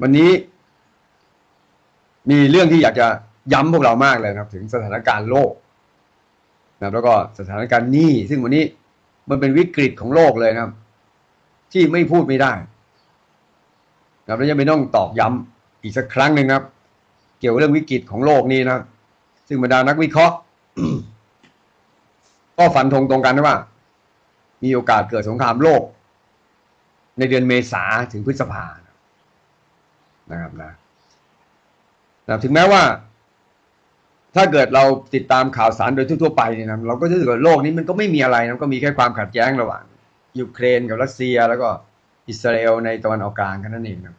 วันนี้ มีเรื่องที่อยากจะย้ำพวกเรามากเลยนะครับ ถึงสถานการณ์โลกนะครับ แล้วก็สถานการณ์หนี้ซึ่งวันนี้มันเป็นวิกฤตของโลกเลยนะครับ ที่ไม่พูดไม่ได้นะครับแล้วยังไม่ต้องตอกย้ำอีกสักครั้งหนึ่งครับ เกี่ยวเรื่องวิกฤตของโลกนี้นะซึ่งบรรดานักวิเคราะห์ก็ฝันธงตรงกันนะว่า มีโอกาสเกิดสงครามโลก ในเดือนเมษาถึงพฤษภา นะครับนะนะถึงแม้ว่า ถ้าเกิดเราติดตามข่าวสารโดยทั่วๆไปเนี่ยนะเราก็จะรู้สึกว่าโลกนี้มันก็ไม่มีอะไรนะก็มีแค่ความขัดแย้งระหว่างยูเครนกับรัสเซีย แล้วก็อิสราเอลในตะวันออกกลางแค่นั้นเองนะ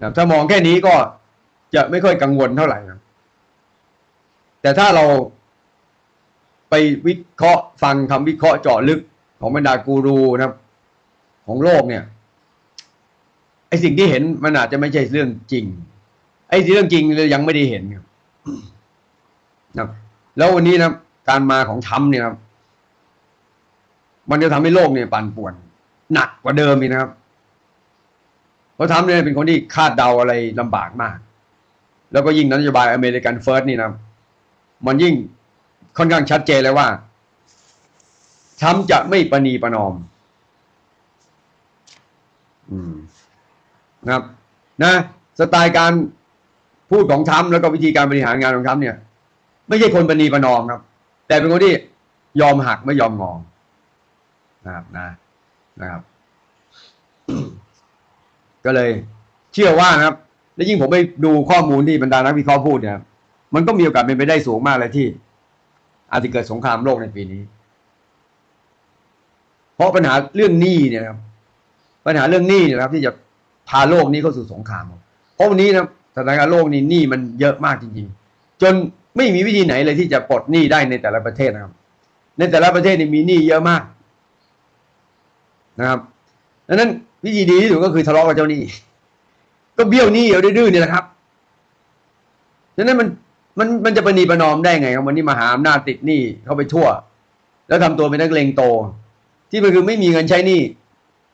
นะถ้ามองแค่นี้ก็จะไม่ค่อยกังวลเท่าไหร่นะแต่ถ้าเราไปวิเคราะห์ฟังคำวิเคราะห์เจาะลึกของบรรดากูรูนะครับ ของโลกเนี่ย อ้สิ่งที่เห็นมันอาจจะไม่ใช่เรื่องจริง ไอ้เรื่องจริงเรายังไม่ได้เห็นครับนะครับแล้ววันนี้นะการมาของทรัมเนี่ยครับ มันจะทำให้โลกเนี่ยปั่นป่วน หนักกว่าเดิมอีกนะครับ เพราะทรัมเนี่ยเป็นคนที่คาดเดาอะไรลำบากมาก แล้วก็ยิ่งนโยบายอเมริกันเฟิร์สนี่นะมันยิ่งค่อนข้างชัดเจนเลยว่าทรัมป์จะไม่ประนีประนอม อืม นะครับนะสไตล์การพูดของทรัมป์แล้วก็วิธีการบริหารงานของทรัมป์เนี่ย ไม่ใช่คนประนีประนอมครับ แต่เป็นคนที่ยอมหักไม่ยอมงอนะครับนะนะครับ ก็เลยเชื่อว่านะครับ และยิ่งผมไปดูข้อมูลที่บรรดานักวิเคราะห์พูดเนี่ยมันก็มีโอกาสเป็นไปได้สูงมากเลยที่ อาจจะเกิดสงครามโลกในปีนี้ เพราะปัญหาเรื่องหนี้เนี่ยครับปัญหาเรื่องหนี้นี่ยครับ ที่จะ พาโลกนี้เข้าสู่สงคราม เพราะวันนี้นะสถานการณ์โลกนี้หนี้มันเยอะมากจริงๆ จนไม่มีวิธีไหนเลยที่จะปลดหนี้ได้ในแต่ละประเทศนะครับ ในแต่ละประเทศนี่มีหนี้เยอะมากนะครับดังนั้นวิธีดีที่สุดก็คือทะเลาะกับเจ้าหนี้ ก็เบี้ยวหนี้เอาดื้อๆนี่แหละครับดังนั้นมันมันมันจะประนีประนอมได้ไงครับวันนี้มหาอำนาจติดหนี้เข้าไปทั่ว แล้วทำตัวเป็นนักเลงโต ที่มันคือไม่มีเงินใช้หนี้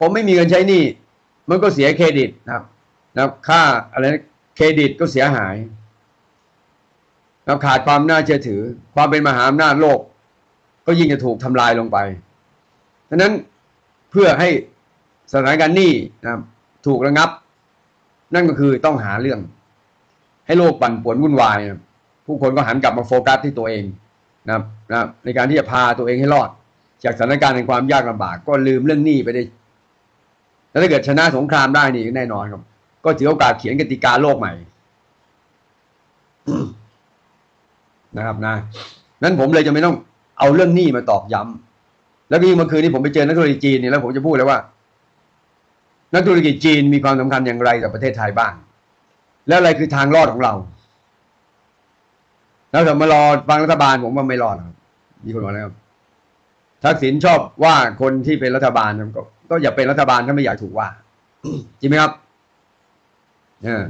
ผมไม่มีเงินใช้หนี้ มันก็เสียเครดิตนะครับนะครับค่าอะไรเครดิตก็เสียหายนะครับขาดความน่าเชื่อถือ ความเป็นมหาอำนาจโลก ก็ยิ่งจะถูกทำลายลงไปดังนั้นเพื่อให้สถานการณ์หนี้นะครับถูกระงับ นั่นก็คือต้องหาเรื่อง ให้โลกปั่นป่วนวุ่นวายนะผู้คนก็หันกลับมาโฟกัสที่ตัวเองนะครับนะครับในการที่จะพาตัวเองให้รอด จากสถานการณ์แห่งความยากลำบาก ก็ลืมเรื่องหนี้ไปได้ แล้วถ้าเกิดชนะสงครามได้นี่แน่นอนครับ ก็ถือโอกาสเขียนกติกาโลกใหม่ นะครับนะนั้นผมเลยจะไม่ต้องเอาเรื่องหนี้มาตอกย้ำแล้วพี่เมื่อคืนนี้ผมไปเจอนักธุรกิจจีนเนี่ยแล้วผมจะพูดเลยว่า นักธุรกิจจีนมีความสำคัญอย่างไรกับประเทศไทยบ้างแล้วอะไรคือทางรอดของเรา แล้วถ้ามารอฟังรัฐบาลผมว่าไม่รอดครับมีคนบอกนะครับ ทักษิณชอบว่าคนที่เป็นรัฐบาลก็ก็อย่าเป็นรัฐบาลถ้าไม่อยากถูกว่าจริงไหมครับเนี่ย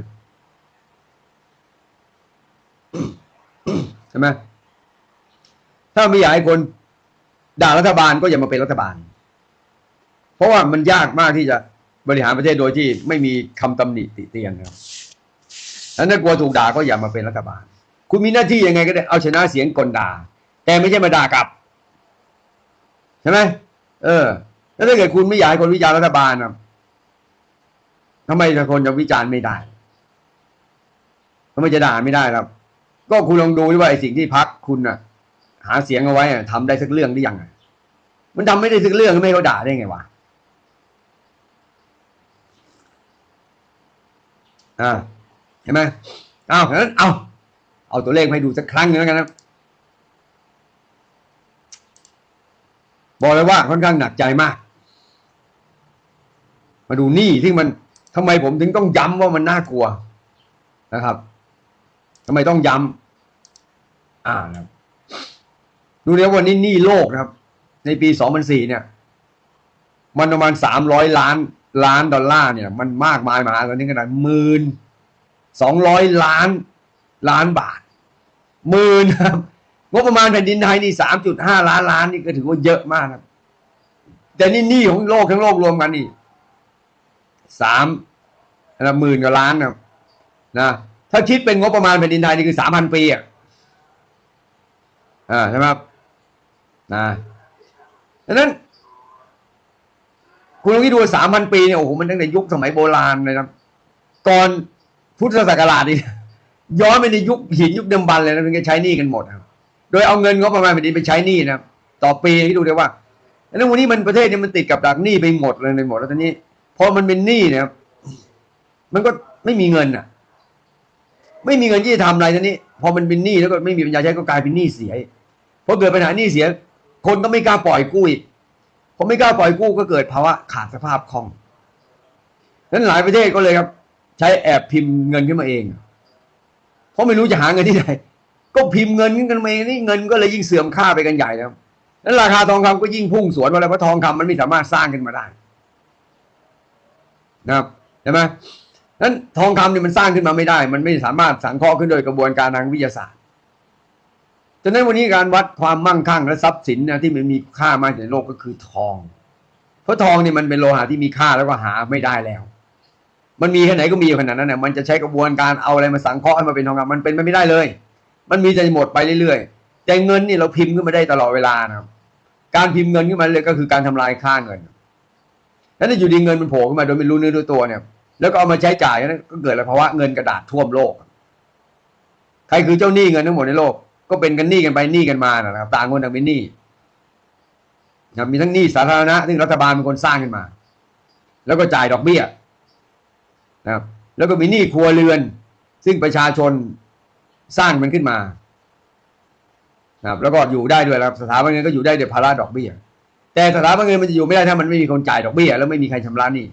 ใช่ไหมถ้าไม่อยากให้คนด่ารัฐบาลก็อย่ามาเป็นรัฐบาล เพราะว่ามันยากมากที่จะบริหารประเทศโดยที่ไม่มีคำตำหนิติเตียนครับแล้วถ้ากลัวถูกด่าก็อย่ามาเป็นรัฐบาล คุณมีหน้าที่ยังไงก็ได้เอาชนะเสียงกลด่า แต่ไม่ใช่มาด่ากลับ ใช่ไหมเออ แล้วถ้าเกิดคุณไม่อยากให้คนวิจารณ์รัฐบาลนะทำไมคนจะวิจารณ์ไม่ได้ทำไมจะด่าไม่ได้ครับ ก็คุณลองดูว่าไอ้สิ่งที่พักคุณน่ะ หาเสียงเอาไว้อะทำได้สักเรื่องหรือยังมันทำไม่ได้สักเรื่องไม่ให้เขาด่าได้ไงวะอ่าเห็นไหมเอางั้นเอาเอาตัวเลขให้ดูสักครั้งหนึงแล้วกันนะ บอกเลยว่าค่อนข้างหนักใจมาก มาดูหนี้ที่มันทำไมผมถึงต้องย้ำว่ามันน่ากลัวนะครับทำไมต้องย้ำอ่านะครับดูเนี่ยวันนี้หนี้โลกนะครับ ในปี2004เนี่ย มันประมาณ300ล้านล้านดอลลาร์เนี่ย มันมากมายมหาศาลถึงขนาดหมื่นสองร้อยล้านล้านบาทหมื่นครับ งบประมาณแผ่นดินไทยนี่สามจุดห้าล้านล้านนี่ก็ถือว่าเยอะมากครับแต่นี่หนี้ของโลกทั้งโลกรวมกันนี่สามนะหมื่นกว่าล้านนะนะถ้าคิดเป็นงบประมาณแผ่นดินไทยนี่คือสามพันปีอะอ่าใช่ไหมครับนะดังนั้น คุณลองคิดดูสามพันปีเนี่ยโอ้โหมันตั้งแต่ยุคสมัยโบราณเลยนะก่อนพุทธศักราชนี่ย้อนไปในยุคหินยุคเดิมบันเลยนะถึงจะใช้หนี้กันหมดครับ โดยเอาเงินงบประมาณแผ่นดินไปใช้หนี้นะต่อปีให้ดูได้ว่าแล้ววันนี้มันประเทศเนี่ยมันติดกับดักหนี้ไปหมดเลยในหมดแล้วตอนนี้พอมันเป็นหนี้เนี่ยมันก็ไม่มีเงินอะ ไม่มีเงินที่จะทำอะไรตอนนี้ พอมันเป็นหนี้แล้วก็ไม่มีปัญญาใช้ก็กลายเป็นหนี้เสียพอเกิดปัญหาหนี้เสีย คนก็ไม่กล้าปล่อยกู้อีกพอไม่กล้าปล่อยกู้ก็เกิดภาวะขาดสภาพคล่องนั้นหลายประเทศก็เลยครับ ใช้แอบพิมพ์เงินขึ้นมาเอง เพราะไม่รู้จะหาเงินที่ไหน ก็พิมพ์เงินขึ้นกันมาเองนี่เงินก็เลยยิ่งเสื่อมค่าไปกันใหญ่แล้วนั้นราคาทองคำก็ยิ่งพุ่งสวนมาเลยเพราะทองคำมันไม่สามารถสร้างขึ้นมาได้ นะครับใช่ไหมนั้นทองคำเนี่ยมันสร้างขึ้นมาไม่ได้ มันไม่สามารถสังเคราะห์ขึ้นโดยกระบวนการทางวิทยาศาสตร์ฉะนั้นวันนี้การวัดความมั่งคั่งและทรัพย์สินนะที่มันมีค่ามากในโลกก็คือทอง เพราะทองเนี่ยมันเป็นโลหะที่มีค่าแล้วก็หาไม่ได้แล้ว มันมีแค่ไหนก็มีขนาดนั้นเนี่ยมันจะใช้กระบวนการเอาอะไรมาสังเคราะห์ให้มาเป็นทองคำมันเป็นไปไม่ได้เลย มันมีแต่หมดไปเรื่อยๆแต่เงินนี่เราพิมพ์ขึ้นมาได้ตลอดเวลานะครับ การพิมพ์เงินขึ้นมาเลยก็คือการทำลายค่าเงิน แล้วถ้าอยู่ดีเงินมันโผล่ขึ้นมาโดยไม่รู้เนื้อรู้ตัวเนี่ย แล้วก็เอามาใช้จ่ายนั้นก็เกิดอะไรภาวะเงินกระดาษท่วมโลก ใครคือเจ้าหนี้เงินทั้งหมดในโลก ก็เป็นกันหนี้กันไปหนี้กันมานะครับ ต่างคนต่างเป็นหนี้นะมีทั้งหนี้สาธารณะซึ่งรัฐบาลเป็นคนสร้างขึ้นมา แล้วก็จ่ายดอกเบี้ยนะครับแล้วก็มีหนี้ครัวเรือน ซึ่งประชาชน สร้างมันขึ้นมานะครับแล้วก็อยู่ได้ด้วยครับสถาบันเงินก็อยู่ได้ด้วยภาระดอกเบี้ย แต่สถาบันเงินมันจะอยู่ไม่ได้ถ้ามันไม่มีคนจ่ายดอกเบี้ยแล้วไม่มีใครชำระหนี้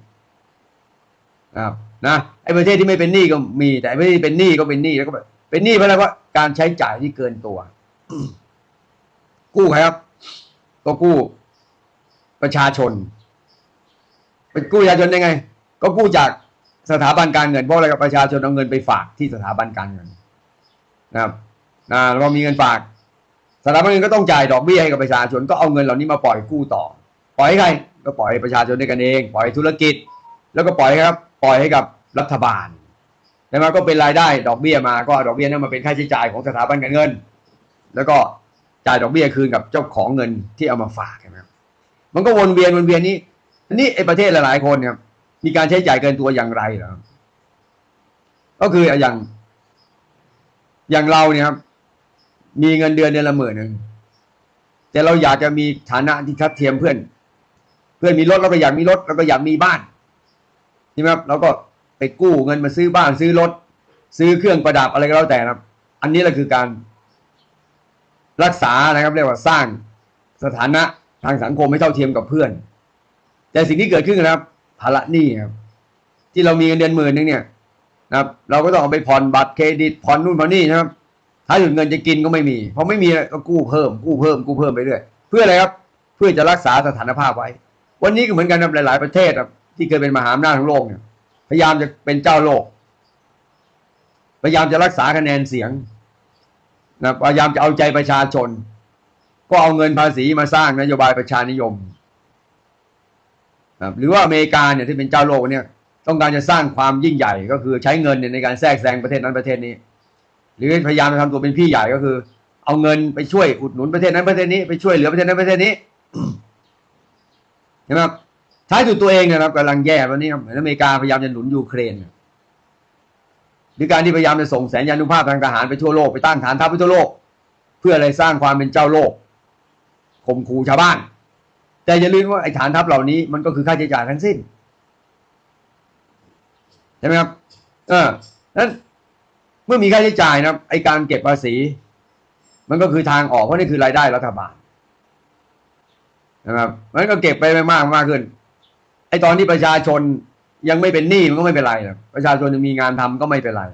นะครับนะไอ้ประเทศที่ไม่เป็นหนี้ก็มีแต่ไม่เป็นหนี้ก็เป็นหนี้แล้วก็เป็นหนี้เพราะอะไรเพราะการใช้จ่ายที่เกินตัว กู้ใครครับ ก็กู้ประชาชนเป็นกู้ประชาชนได้ไง ก็กู้จากสถาบันการเงินเพราะอะไรกับประชาชนเอาเงินไปฝากที่สถาบันการเงิน นะครับนะแล้วก็มีเงินฝากสถาบันเงินก็ต้องจ่ายดอกเบี้ยให้กับประชาชนก็เอาเงินเหล่านี้มาปล่อยกู้ต่อ ปล่อยให้ใครก็ปล่อยให้ประชาชนด้วยกันเอง ปล่อยให้ธุรกิจ แล้วก็ปล่อยครับ ปล่อยให้กับรัฐบาลใช่ไหมก็เป็นรายได้ดอกเบี้ยมาก็ดอกเบี้ยนั้นมาเป็นค่าใช้จ่ายของสถาบันการเงิน แล้วก็จ่ายดอกเบี้ยคืนกับเจ้าของเงินที่เอามาฝากใช่ไหมครับมันก็วนเวียนวนเวียนนี้ทีนี้ไอ้ประเทศหลายๆคนเนี่ยมีการใช้จ่ายเกินตัวอย่างไรเหรอก็คืออย่าง อย่างเราเนี่ยครับ มีเงินเดือนเดือนละหมื่นหนึ่งแต่เราอยากจะมีฐานะที่ทัดเทียมเพื่อน เพื่อนมีรถเราก็อยากมีรถเราก็อยากมีบ้านใช่ไหมครับเราก็ไปกู้เงินมาซื้อบ้านซื้อรถ ซื้อเครื่องประดับอะไรก็แล้วแต่นะครับ อันนี้แหละคือการรักษานะครับ เรียกว่าสร้างสถานะทางสังคมให้เท่าเทียมกับเพื่อน แต่สิ่งที่เกิดขึ้นนะครับภาระหนี้ครับ ที่เรามีเงินเดือนหมื่นนึงเนี่ย นะครับ เราก็ต้องเอาไปผ่อนบัตรเครดิตผ่อนนู่นผ่อนนี่นะครับ ถ้าหยุดเงินจะกินก็ไม่มีพอไม่มีก็กู้เพิ่ม กู้เพิ่มกู้เพิ่มไปเรื่อยเพื่ออะไรครับ เพื่อจะรักษาสถานภาพไว้ วันนี้ก็เหมือนกันครับหลาย ๆ ประเทศครับที่เคยเป็นมหาอำนาจของโลกเนี่ยพยายามจะเป็นเจ้าโลก พยายามจะรักษาคะแนนเสียงนะพยายามจะเอาใจประชาชน ก็เอาเงินภาษีมาสร้างนโยบายประชานิยมนะหรือว่าอเมริกาเนี่ยที่เป็นเจ้าโลกเนี่ย ต้องการจะสร้างความยิ่งใหญ่ก็คือใช้เงินเนี่ยในการแทรกแซงประเทศนั้นประเทศนี้ หรือพยายามจะทำตัวเป็นพี่ใหญ่ก็คือ เอาเงินไปช่วยอุดหนุนประเทศนั้นประเทศนี้ไปช่วยเหลือประเทศนั้นประเทศนี้เห็นไหมครับท้ายสุดตัวเองนะครับกำลังแย่วันนี้ครับอเมริกาพยายามจะหนุนยูเครนหรือการที่พยายามจะส่งแสนยานุภาพทางทหารไปทั่วโลกไปตั้งฐานทัพไปทั่วโลก เพื่ออะไรสร้างความเป็นเจ้าโลกข่มขู่ชาวบ้าน แต่อย่าลืมว่าไอ้ฐานทัพเหล่านี้มันก็คือค่าใช้จ่ายทั้งสิ้น ใช่ไหมครับเออนั้นเมื่อมีค่าใช้จ่ายนะครับไอการเก็บภาษี มันก็คือทางออกเพราะนี่คือรายได้รัฐบาลนะครับมันก็เก็บไปมากมากขึ้น ไอตอนที่ประชาชนยังไม่เป็นหนี้มันก็ไม่เป็นไรนะประชาชนยังมีงานทำก็ไม่เป็นไร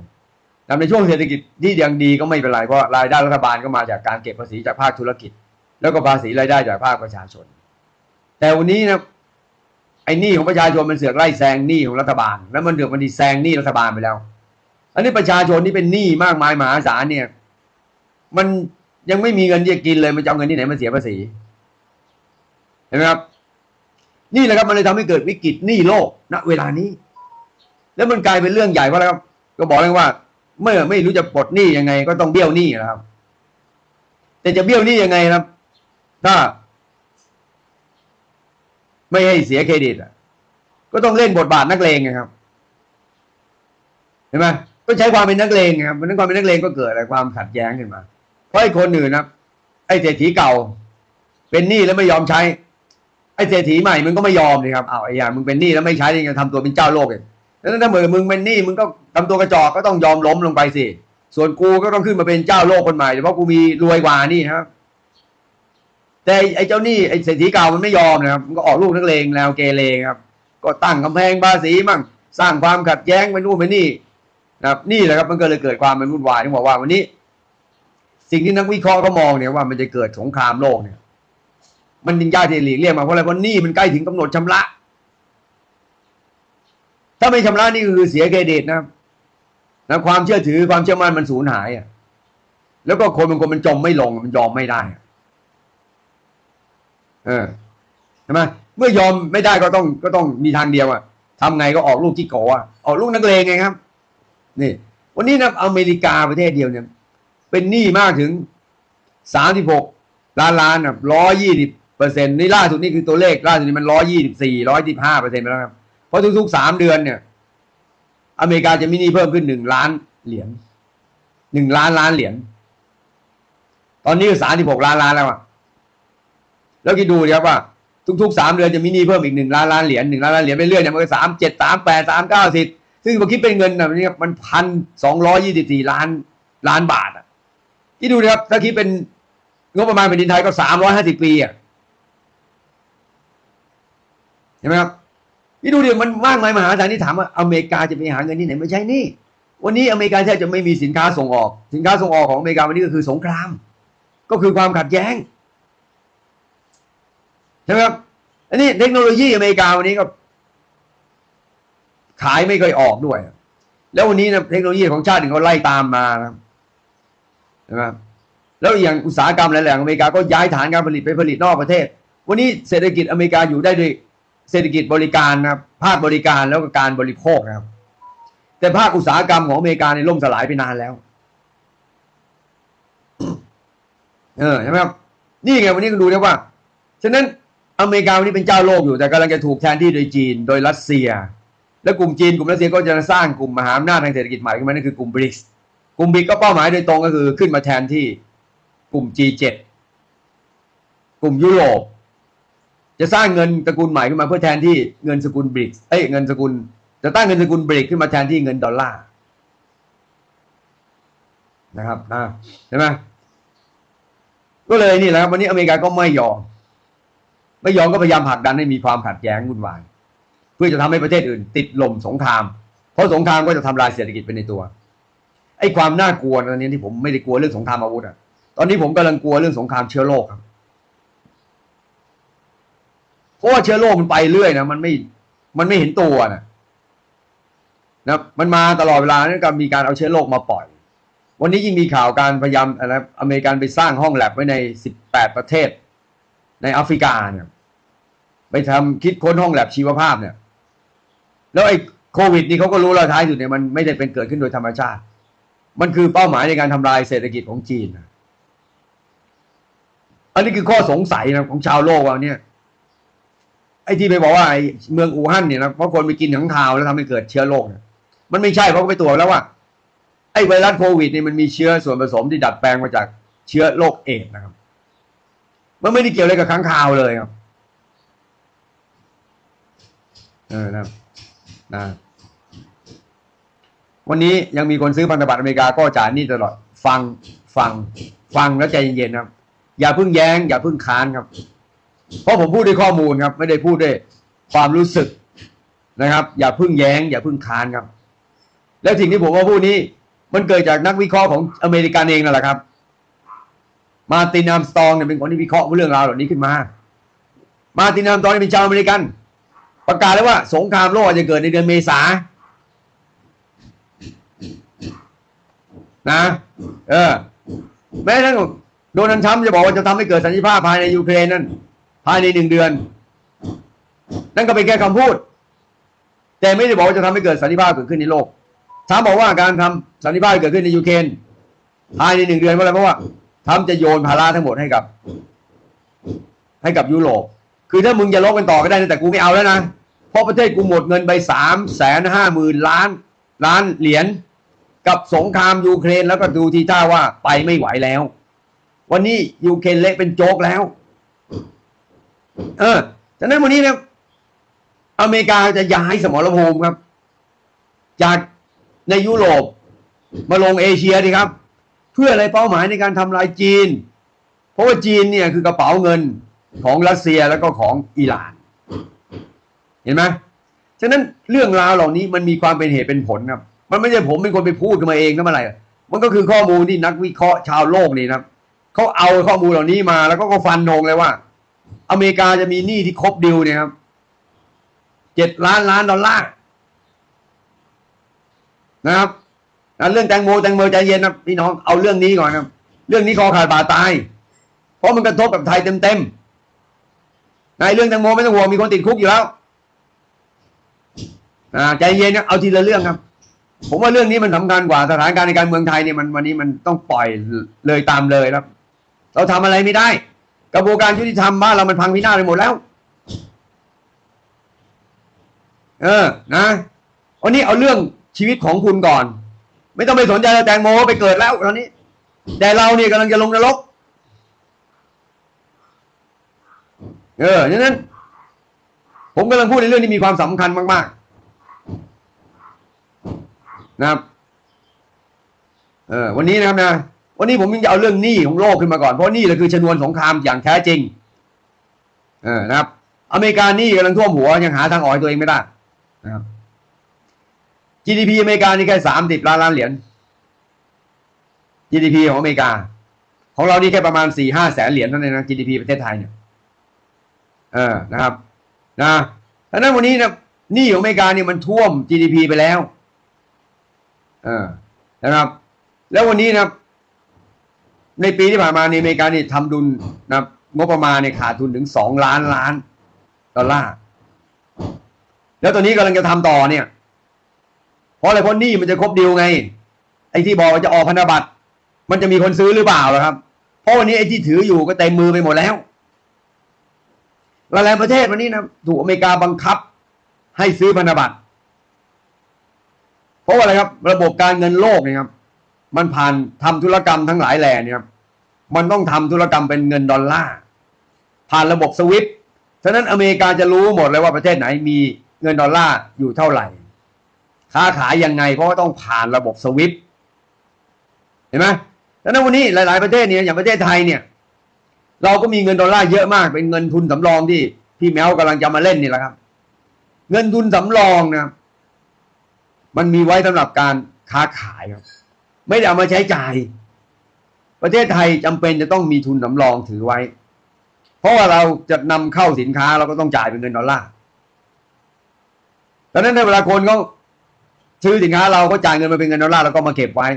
แต่ในช่วงเศรษฐกิจที่ยังดีก็ไม่เป็นไรเพราะรายได้รัฐบาลก็มาจากการเก็บภาษีจากภาคธุรกิจ แล้วก็ภาษีรายได้จากภาคประชาชน แต่วันนี้นะ ไอ้หนี้ของประชาชนมันเสือกไล่แซงหนี้ของรัฐบาล แล้วมันเดือดมันดีแซงหนี้รัฐบาลไปแล้ว อันนี้ประชาชนที่เป็นหนี้มากมายมหาศาลเนี่ย มันยังไม่มีเงินที่จะกินเลยมันจะเอาเงินที่ไหนมาเสียภาษีเห็นไหมครับ นี่แหละครับมันเลยทำให้เกิดวิกฤตหนี้โลกณเวลานี้ แล้วมันกลายเป็นเรื่องใหญ่เพราะอะไรครับ ก็บอกเลยว่า เมื่อไม่รู้จะปลดหนี้ยังไง ก็ต้องเบี้ยวหนี้นะครับ แต่จะเบี้ยวหนี้ยังไงครับ ถ้า ไม่ให้เสียเครดิตอะ ก็ต้องเล่นบทบาทนักเลงไงครับ เห็นไหมก็ใช้ความเป็นนักเลงไงครับเพราะนั้นความเป็นนักเลงก็เกิดอะไรความขัดแย้งขึ้นมา เพราะไอ้คนอื่นนะไอ้เศรษฐีเก่า เป็นหนี้แล้วไม่ยอมใช้ ไอ้เศรษฐีใหม่มึงก็ไม่ยอมเลยครับเอาไอ้อย่างมึงเป็นหนี้แล้วไม่ใช้ยังทำตัวเป็นเจ้าโลกเองดังนั้นถ้าเมื่อมึงเป็นหนี้มึงก็ทำตัวกระจอกก็ต้องยอมล้มลงไปสิ ส่วนกูก็ต้องขึ้นมาเป็นเจ้าโลกคนใหม่เพราะกูมีรวยกว่านี่ครับ แต่ไอ้เจ้าหนี้ไอ้เศรษฐีเก่ามันไม่ยอมนะครับมันก็ออกลูกนักเลงแล้วเกเรครับ ก็ตั้งกำแพงภาษีมั่งสร้างความขัดแย้งไปนู่นไปนี่นะครับ นี่แหละครับมันก็เลยเกิดความมันวุ่นวายที่บอกว่าวันนี้ สิ่งที่นักวิเคราะห์เขามองเนี่ยว่ามันจะเกิดสงครามโลกเนี่ย มันยิงยากที่หลีกเลี่ยงมาเพราะอะไรเพราะนี้มันใกล้ถึงกำหนดชำระ ถ้าไม่ชำระนี่คือเสียเครดิตนะครับนะความเชื่อถือความเชื่อมั่นมันสูญหายอะแล้วก็คนบางคนมันจมไม่ลงมันยอมไม่ได้อะ เออใช่ไหมเมื่อยอมไม่ได้ก็ต้องก็ต้องมีทางเดียวอะทำไงก็ออกลูกที่โกอะออกลูกนักเลงไงครับ นี่ วันนี้นะอเมริกาประเทศเดียวเนี่ย เป็นหนี้มากถึงสามสิบหกล้านล้านนะร้อยยี่สิบเปอร์เซ็นต์นี่ล่าสุดนี่คือตัวเลขล่าสุดนี่มันร้อยยี่สิบสี่ร้อยสิบห้าเปอร์เซ็นต์ไปแล้วครับ เพราะทุกๆสามเดือนเนี่ย อเมริกาจะมีหนี้เพิ่มขึ้นหนึ่งล้านเหรียญหนึ่งล้านล้านเหรียญตอนนี้สามสิบหกล้านล้านแล้วอะ แล้วคิดดูดีครับว่าทุกๆสามเดือนจะมีหนี้เพิ่มอีกหนึ่งล้านล้านเหรียญหนึ่งล้านล้านเหรียญไปเรื่อยเนี่ยมันก็สามเจ็ดสามแปดสามเก้าสิบซึ่งพอคิดเป็นเงินนะมันมันพันสองร้อยยี่สิบสี่ล้านล้านบาทอะคิดดูนะครับ ถ้าคิดเป็นงบประมาณแผ่นดินไทยก็สามร้อยห้าสิบปีอะเห็นไหมครับนี่ดูดิมันมากมายมหาศาลที่ถามว่าอเมริกาจะไปหาเงินที่ไหนไม่ใช่นี่ วันนี้อเมริกาแทบจะไม่มีสินค้าส่งออก สินค้าส่งออกของอเมริกาวันนี้ก็คือสงคราม ก็คือความขัดแย้ง ใช่ไหมครับอันนี้เทคโนโลยีอเมริกาวันนี้ก็ขายไม่เคยออกด้วย แล้ววันนี้นะเทคโนโลยีของชาติอื่นเขาไล่ตามมานะใช่ไหมครับแล้วอย่างอุตสาหกรรมหลายๆของอเมริกาก็ย้ายฐานการผลิตไปผลิตนอกประเทศ วันนี้เศรษฐกิจอเมริกาอยู่ได้ด้วยเศรษฐกิจบริการนะครับภาคบริการแล้วก็การบริโภคนะครับ แต่ภาคอุตสาหกรรมของอเมริกาในยล่มสลายไปนานแล้ว เออใช่ไหมครับนี่ไงวันนี้ก็ดูนะว่า ฉะนั้น อเมริกาวันนี้เป็นเจ้าโลกอยู่แต่กำลังจะถูกแทนที่โดยจีน โดยรัสเซีย และกลุ่มจีนกลุ่มรัสเซียก็จะสร้างกลุ่มมหาอำนาจทางเศรษฐกิจใหม่ขึ้นมานั่นคือกลุ่มบริกกลุ่มบริกก็เป้าหมายโดยตรงก็คือขึ้นมาแทนที่กลุ่ม G7 กลุ่มยุโรปจะสร้างเงินตระกูลใหม่ขึ้นมาเพื่อแทนที่เงินสกุลบริกเอ้ยเงินสกุล จะตั้งเงินสกุลบริกขึ้นมาแทนที่เงินดอลลาร์นะครับนะใช่ไหมก็เลยนี่แหละครับวันนี้อเมริกาก็ไม่ยอม ไม่ยอมก็พยายามผลักดันให้มีความขัดแย้งวุ่นวาย เพื่อจะทำให้ประเทศอื่น ติดลมสงคราม เพราะสงครามก็จะทำลายเศรษฐกิจไปในตัว ไอ้ความน่ากลัวตอนนี้ที่ผมไม่ได้กลัวเรื่องสงครามอาวุธอะ ตอนนี้ผมกำลังกลัวเรื่องสงครามเชื้อโรคครับ เพราะว่าเชื้อโรคมันไปเรื่อยนะมันไม่ มันไม่เห็นตัวนะนะมันมาตลอดเวลานี่ก็มีการเอาเชื้อโรคมาปล่อย วันนี้ยิ่งมีข่าวการพยายามอะไรอเมริกันไปสร้างห้องแลบไว้ในสิบแปดประเทศ ในแอฟริกาเนี่ย ไปทำคิดค้นห้องแลบชีวภาพเนี่ย แล้วไอ้โควิดนี่เขาก็รู้แล้วท้ายสุดเนี่ยมันไม่ได้เป็นเกิดขึ้นโดยธรรมชาติ มันคือเป้าหมายในการทำลายเศรษฐกิจของจีน อันนี้คือข้อสงสัยนะของชาวโลกว่าเนี่ย ไอ้ที่ไปบอกว่าไอ้เมืองอู่ฮั่นเนี่ยนะเพราะคนไปกินขังคาวแล้วทำให้เกิดเชื้อโรคเนี่ยมันไม่ใช่เพราะเขาไปตรวจแล้วว่าไอ้ไวรัสโควิดเนี่ยมันมีเชื้อส่วนผสมที่ดัดแปลงมาจากเชื้อโรคเอดนะครับ มันไม่ได้เกี่ยวอะไรกับขังคาวเลยครับ เออนะนะวันนี้ยังมีคนซื้อพันธบัตรอเมริกาก็จ่ายนี่ตลอด ฟังฟัง ฟังแล้วใจเย็นๆครับ อย่าเพิ่งแย้ง อย่าเพิ่งค้านครับ เพราะผมพูดด้วยข้อมูลครับ ไม่ได้พูดด้วยความรู้สึกนะครับ อย่าเพิ่งแย้ง อย่าเพิ่งค้านครับ แล้วสิ่งที่ผมว่าพูดนี้ มันเกิดจากนักวิเคราะห์ของอเมริกันเองนั่นแหละครับ มาตินอัมสตองเนี่ยเป็นคนที่วิเคราะห์เรื่องราวเหล่านี้ขึ้นมา มาตินอัมสตองเป็นชาวอเมริกัน ประกาศแล้วว่า สงครามโลกจะเกิดในเดือนเมษานะ เออ แม้ทั้งโดนัลด์ทรัมป์จะบอกว่าจะทำให้เกิดสันติภาพภายในยูเครนนั่นภายในหนึ่งเดือน นั่นก็เป็นแค่คำพูด แต่ไม่ได้บอกว่าจะทำให้เกิดสันติภาพเกิดขึ้นในโลกทรัมป์บอกว่าการทำสันติภาพเกิดขึ้นในยูเครนภายในหนึ่งเดือนเพราะอะไรเพราะว่าทรัมป์จะโยนภาระทั้งหมดให้กับ ให้กับยุโรป คือถ้ามึงจะลบกันต่อก็ได้นะแต่กูไม่เอาแล้วนะ เพราะประเทศกูหมดเงินไปสามแสนห้าหมื่นล้าน ล้านเหรียญกับสงครามยูเครนแล้วก็ดูทีท่าว่าไปไม่ไหวแล้ว วันนี้ยูเครนเละเป็นโจกแล้ว เออฉะนั้นวันนี้เนี่ยอเมริกาจะย้ายสมรภูมิครับ จากในยุโรปมาลงเอเชียดีครับ เพื่ออะไรเป้าหมายในการทำลายจีน เพราะว่าจีนเนี่ยคือกระเป๋าเงิน ของรัสเซียแล้วก็ของอิหร่าน เห็นไหมฉะนั้นเรื่องราวเหล่านี้มันมีความเป็นเหตุเป็นผลครับ มันไม่ใช่ผมเป็นคนไปพูดขึ้นมาเองนะเมื่อไหร่มันก็คือข้อมูลที่นักวิเคราะห์ชาวโลกนี่นะครับเขาเอาข้อมูลเหล่านี้มาแล้วก็ก็ฟันธงเลยว่า อเมริกาจะมีหนี้ที่ครบดิวเนี่ยครับเจ็ดล้านล้านดอลลาร์นะครับเรื่องแตงโมแตงโมใจเย็นนะพี่น้องเอาเรื่องนี้ก่อนครับ เรื่องนี้คอขาดบาดตาย เพราะมันกระทบกับไทยเต็มๆ ในเรื่องแตงโมไม่ต้องห่วงมีคนติดคุกอยู่แล้วอ่าใจเย็นนะเอาทีละเรื่องครับ ผมว่าเรื่องนี้มันสำคัญกว่าสถานการณ์ในการเมืองไทยเนี่ยมันวันนี้มันต้องปล่อยเลยตามเลยครับ เราทำอะไรไม่ได้ กระบวนการยุติธรรมบ้านเรามันพังพินาศไปหมดแล้ว เออนะวันนี้เอาเรื่องชีวิตของคุณก่อน ไม่ต้องไปสนใจแตงโมไปเกิดแล้วตอนนี้ แต่เราเนี่ยกำลังจะลงนรก เออฉะนั้น ผมกำลังพูดในเรื่องที่มีความสำคัญมาก ๆ นะครับ เออวันนี้นะครับนะวันนี้ผมยังจะเอาเรื่องหนี้ของโลกขึ้นมาก่อน เพราะหนี้แหละคือชนวนสงครามอย่างแท้จริง เออนะครับ อเมริกาหนี้กำลังท่วมหัวยังหาทางออกตัวเองไม่ได้นะครับ GDP อเมริกานี่แค่สามสิบล้านล้านเหรียญ GDP ของอเมริกา ของเรานี่แค่ประมาณสี่ห้าแสนเหรียญเท่านั้นนะ GDP ประเทศไทยเนี่ย เออนะครับนะดังนั้นวันนี้นะหนี้ของอเมริกาเนี่ยมันท่วม GDP ไปแล้ว เออนะครับ แล้ววันนี้นะครับ ในปีที่ผ่านมาในอเมริกานี่ทำดุลนะครับงบประมาณเนี่ยขาดทุนถึงสองล้านล้านดอลลาร์แล้วตอนนี้กำลังจะทำต่อเนี่ย เพราะอะไรเพราะหนี้มันจะครบดีลไง ไอ้ที่บอกว่าจะออกพันธบัตรมันจะมีคนซื้อหรือเปล่าล่ะครับ เพราะวันนี้ไอ้ที่ถืออยู่ก็เต็มมือไปหมดแล้ว หลายๆประเทศวันนี้นะถูกอเมริกาบังคับ ให้ซื้อพันธบัตรเพราะอะไรครับ ระบบการเงินโลกเนี่ยครับ มันผ่านทำธุรกรรมทั้งหลายแหล่เนี่ยครับมันต้องทำธุรกรรมเป็นเงินดอลลาร์ผ่านระบบสวิฟต์ฉะนั้นอเมริกาจะรู้หมดเลยว่าประเทศไหนมีเงินดอลลาร์อยู่เท่าไหร่ ค้าขายยังไงเพราะว่าต้องผ่านระบบสวิฟต์เห็นไหมฉะนั้นวันนี้หลาย ๆ ประเทศเนี่ยอย่างประเทศไทยเนี่ย เราก็มีเงินดอลลาร์เยอะมาก เป็นเงินทุนสำรองที่พี่แมวกำลังจะมาเล่นนี่แหละครับ เงินทุนสำรองนะมันมีไว้สำหรับการค้าขายครับ ไม่ได้เอามาใช้จ่าย ประเทศไทยจำเป็นจะต้องมีทุนสำรองถือไว้ เพราะว่าเราจะนำเข้าสินค้าเราก็ต้องจ่ายเป็นเงินดอลลาร์ดังนั้นในเวลาคนเขาซื้อสินค้าเราก็จ่ายเงินมาเป็นเงินดอลลาร์แล้วก็มาเก็บไว้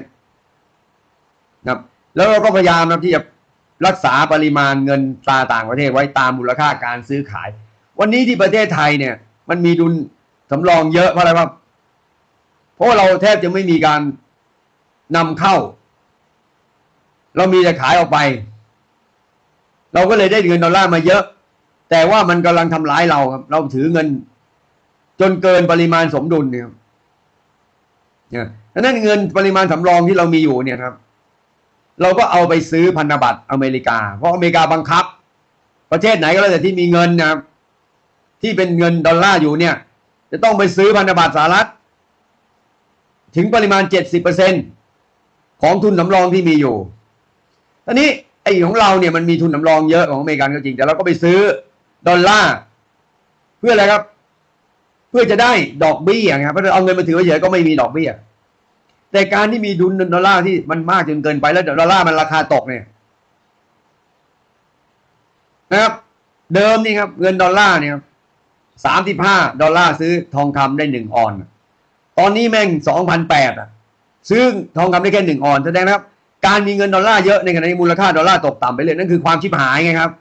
นะครับแล้วเราก็พยายามนะที่จะ รักษาปริมาณเงินตราต่างประเทศไว้ตามมูลค่าการซื้อขาย วันนี้ที่ประเทศไทยเนี่ย มันมีดุลสำรองเยอะเพราะอะไรครับ เพราะเราแทบจะไม่มีการนำเข้า เรามีแต่ขายออกไป เราก็เลยได้เงินดอลลาร์มาเยอะ แต่ว่ามันกำลังทำร้ายเราครับ เราถือเงิน จนเกินปริมาณสมดุลเนี่ยเนี่ยดังนั้นเงินปริมาณสำรองที่เรามีอยู่เนี่ยครับ เราก็เอาไปซื้อพันธบัตรอเมริกา เพราะอเมริกาบังคับ ประเทศไหนก็แล้วแต่ที่มีเงินนะครับที่เป็นเงินดอลลาร์อยู่เนี่ย จะต้องไปซื้อพันธบัตรสหรัฐ ถึงปริมาณเจ็ดสิบเปอร์เซ็นของทุนสำรองที่มีอยู่ตอนนี้ไอ้ของเราเนี่ยมันมีทุนสำรองเยอะของอเมริกันก็จริง แต่เราก็ไปซื้อดอลลาร์เพื่ออะไรครับ เพื่อจะได้ดอกเบี้ยครับเพราะเอาเงินมาถือไว้เฉยก็ไม่มีดอกเบี้ย แต่การที่มีดุลดอลลาร์ที่มันมากจนเกินไปแล้วดอลลาร์มันราคาตกเนี่ยนะครับ เดิมนี่ครับ เงินดอลลาร์เนี่ยสามสิบห้าดอลลาร์ซื้อทองคำได้หนึ่งออน ตอนนี้แม่งสองพันแปดอะ ซื้อทองคำได้แค่หนึ่งออนแสดงนะครับ การมีเงินดอลลาร์เยอะในขณะที่มูลค่าดอลลาร์ตกต่ำไปเลย นั่นคือความชิบหายไงครับ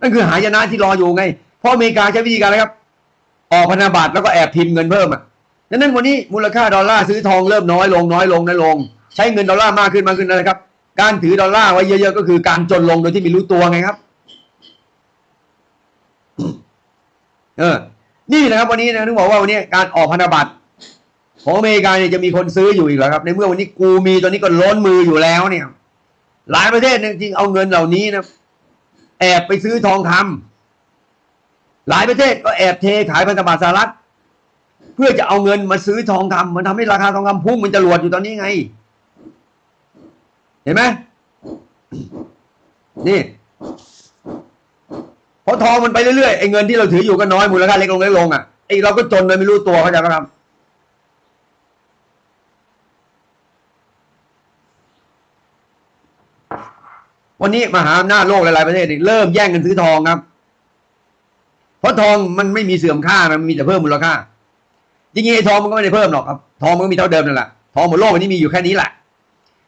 นั่นคือหายนะที่รออยู่ไง เพราะอเมริกาใช้วิธีการอะครับ ออกพันธบัตรแล้วก็แอบพิมพ์เงินเพิ่มอะ ดังนั้นวันนี้มูลค่าดอลลาร์ซื้อทองเริ่มน้อยลงน้อยลงน้อยลง ใช้เงินดอลลาร์มากขึ้นมากขึ้นนะครับ การถือดอลลาร์ไว้เยอะๆก็คือการจนลงโดยที่ไม่รู้ตัวไงครับเออ นี่นะครับวันนี้นะถึงบอกว่าวันนี้การออกพันธบัตรของอเมริกาเนี่ยจะมีคนซื้ออยู่อีกแล้วครับ ในเมื่อวันนี้กูมีตัวนี้ก็ล้นมืออยู่แล้วเนี่ย หลายประเทศจริงเอาเงินเหล่านี้นะแอบไปซื้อทองคำหลายประเทศก็แอบเทขายพันธบัตรสหรัฐ เพื่อจะเอาเงินมาซื้อทองคำมันทำให้ราคาทองคำพุ่งมันจะรวดอยู่ตอนนี้ไง เห็นไหมนี่เพราะทองมันไปเรื่อยๆไอ้เงินที่เราถืออยู่ก็น้อยมูลค่าเล็กลงเล็กลงอะไอ้เราก็จนโดยไม่รู้ตัวเข้าใจไหมครับวันนี้มหาอำนาจโลกหลายๆประเทศเริ่มแย่งกันซื้อทองครับ เพราะทองมันไม่มีเสื่อมค่านะมันมีแต่เพิ่มมูลค่า จริงๆไอ้ทองมันก็ไม่ได้เพิ่มหรอกครับ ทองมันก็มีเท่าเดิมนั่นแหละทองบนโลกวันนี้มีอยู่แค่นี้แหละ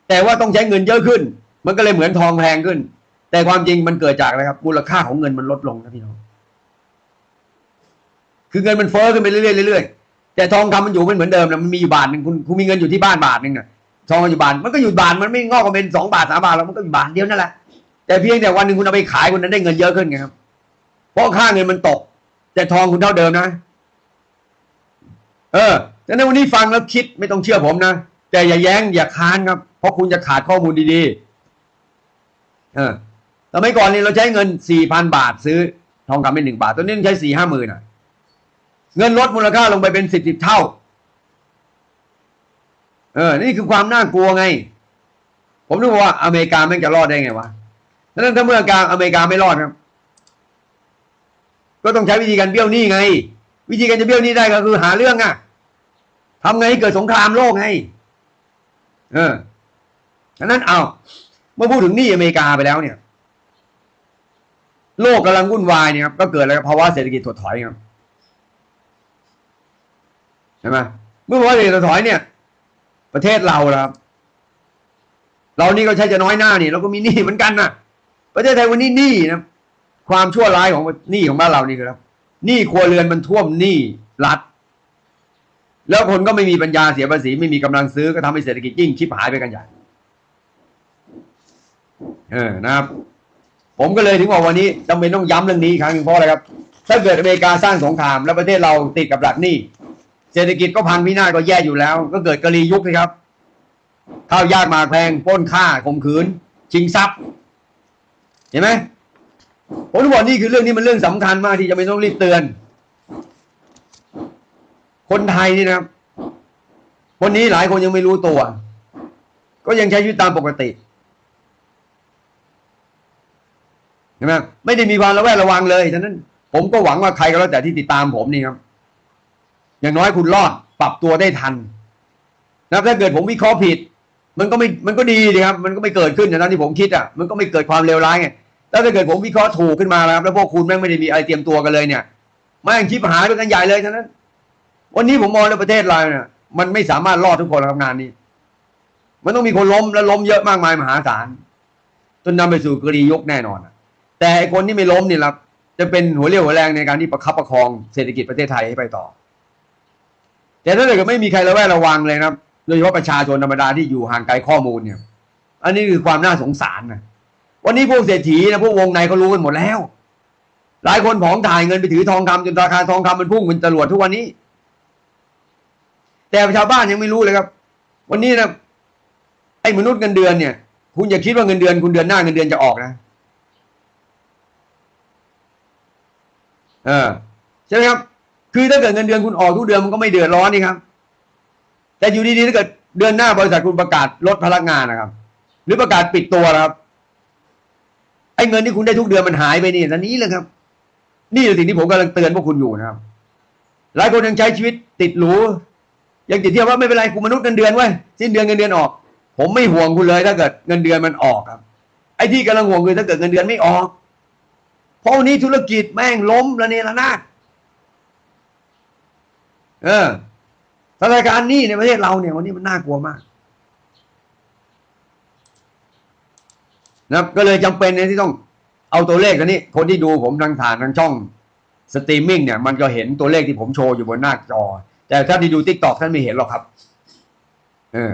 แต่ว่าต้องใช้เงินเยอะขึ้น มันก็เลยเหมือนทองแพงขึ้น แต่ความจริงมันเกิดจากอะไรครับ มูลค่าของเงินมันลดลงนะพี่น้องคือเงินมันเฟ้อขึ้นไปเรื่อยๆเรื่อยๆแต่ทองคำมันอยู่ไม่เหมือนเดิมนะมันมีอยู่บาทหนึ่งคุณคุณมีเงินอยู่ที่บ้านบาทหนึ่งนะทองอยู่บาทมันก็อยู่บาทมันไม่งอกมาเป็นสองบาทสามบาทแล้วมันก็อยู่บาทเดียวนั่นแหละแต่เพียงแต่วันหนึ่งคุณเอาไปขายคุณนั้นได้เงินเยอะขึ้นไงครับ เพราะค่าเงินมันตก แต่ทองคุณเท่าเดิมนะ เออแต่ในวันนี้ฟังแล้วคิดไม่ต้องเชื่อผมนะ แต่อย่าแย้งอย่าค้านครับ เพราะคุณจะขาดข้อมูลดีๆ เออสมัยก่อนนี่เราใช้เงินสี่พันบาทซื้อทองคำเป็นหนึ่งบาท ตอนนี้ใช้สี่ห้าหมื่นอะ เงินลดมูลค่าลงไปเป็นสิบสิบเท่า เออ นี่คือความน่ากลัวไง ผมนึกว่าอเมริกาแม่งจะรอดได้ไงวะดังนั้นถ้าเมื่อกาอเมริกาไม่รอดครับ ก็ต้องใช้วิธีการเบี้ยวหนี้ไง วิธีการจะเบี้ยวหนี้ได้ก็คือหาเรื่องอะทำไงให้เกิดสงครามโลกไงเออดังนั้นเอาเมื่อพูดถึงหนี้อเมริกาไปแล้วเนี่ย โลกกำลังวุ่นวายเนี่ยครับก็เกิดอะไรภาวะเศรษฐกิจถดถอยครับใช่ไหมเมื่อภาวะเศรษฐกิจถดถอยเนี่ย ประเทศเราครับ เรานี่ก็ใช่จะน้อยหน้านี่เราก็มีหนี้เหมือนกันนะประเทศไทยวันนี้หนี้นะความชั่วร้ายของหนี้ของบ้านเรานี่ครับ หนี้ครัวเรือนมันท่วมหนี้รัฐ แล้วคนก็ไม่มีปัญญาเสียภาษีไม่มีกำลังซื้อก็ทำให้เศรษฐกิจยิ่งชิบหายไปกันใหญ่เออนะครับ ผมก็เลยถึงบอกวันนี้จำเป็นต้องย้ำเรื่องนี้อีกครั้งหนึ่งเพราะอะไรครับ ถ้าเกิดอเมริกาสร้างสงคราม แล้วประเทศเราติดกับดักหนี้เศรษฐกิจก็พังพินาศก็แย่อยู่แล้ว ก็เกิดกะลียุคสิครับข้าวยากมากแพงป้นฆ่าข่มขืน ชิงทรัพย์ เห็นไหม ผมบอกนี่คือเรื่องนี้มันเรื่องสำคัญมากที่จะไม่ต้องรีบเตือน คนไทยนี่นะครับวันนี้หลายคนยังไม่รู้ตัว ก็ยังใช้ชีวิตตามปกติเห็นไหมไม่ได้มีความระแวดระวังเลยฉะนั้น ผมก็หวังว่าใครก็แล้วแต่ที่ติดตามผมนี่ครับ อย่างน้อยคุณรอดปรับตัวได้ทันนะถ้าเกิดผมวิเคราะห์ผิด มันก็ไม่มันก็ดีดีครับ มันก็ไม่เกิดขึ้นอย่างนั้นที่ผมคิดอะมันก็ไม่เกิดความเลวร้ายไง แล้วถ้าเกิดผมวิเคราะห์ถูกขึ้นมาแล้วครับแล้วพวกคุณแม่งไม่ได้มีอะไรเตรียมตัวกันเลยเนี่ยแม่งชิบหายไปกันใหญ่เลยฉะนั้น วันนี้ผมมองในประเทศเราเนี่ยมันไม่สามารถรอดทุกคนทำงานนี้ มันต้องมีคนล้มและล้มเยอะมากมายมหาศาลจนนำไปสู่กรียุคแน่นอนแต่คนที่ไม่ล้มนี่ละจะเป็นหัวเรี่ยวหัวแรงในการที่ประคับประคองเศรษฐกิจประเทศไทยให้ไปต่อ แต่ถ้าเกิดไม่มีใครระแวดระวังเลยนะครับโดยเฉพาะประชาชนธรรมดาที่อยู่ห่างไกลข้อมูลเนี่ย อันนี้คือความน่าสงสารนะ วันนี้พวกเศรษฐีนะพวกวงในเขารู้กันหมดแล้ว หลายคนผองถ่ายเงินไปถือทองคำจนราคาทองคำมันพุ่งเป็นจรวดทุกวันนี้ แต่ชาวบ้านยังไม่รู้เลยครับ วันนี้นะไอ้มนุษย์เงินเดือนเนี่ย คุณอย่าคิดว่าเงินเดือน คุณเดือนหน้าเงินเดือนจะออกนะเออใช่ไหมครับ คือถ้าเกิดเงินเดือนคุณออกทุกเดือนมันก็ไม่เดือดร้อนนี่ครับ แต่อยู่ดีๆถ้าเกิดเดือนหน้าบริษัทคุณประกาศลดพนักงานนะครับ หรือประกาศปิดตัวนะครับ ไอ้เงินที่คุณได้ทุกเดือนมันหายไปนี่นั่นนี้เลยครับ นี่คือสิ่งที่ผมกำลังเตือนพวกคุณอยู่นะครับ หลายคนยังใช้ชีวิตติดหรูยังติดเที่ยวว่าไม่เป็นไรกูมนุษย์เงินเดือนไว้สิ้นเดือนเงินเดือนออก ผมไม่ห่วงคุณเลย ถ้าเกิดเงินเดือนมันออกครับ ไอ้ที่กำลังห่วงคือถ้าเกิดเงินเดือนไม่ออก เพราะวันนี้ธุรกิจแม่งล้มระเนระนาดเออสถานการณ์นี้ในประเทศเราเนี่ยวันนี้มันน่ากลัวมาก นะก็เลยจำเป็นนที่ต้องเอาตัวเลขกันนี้ คนที่ดูผมทางฐานทางช่องสตรีมมิ่งเนี่ยมันก็เห็นตัวเลขที่ผมโชว์อยู่บนหน้าจอ แต่ถ้าที่ดูทิกตอกท่านไม่เห็นหรอกครับ เออ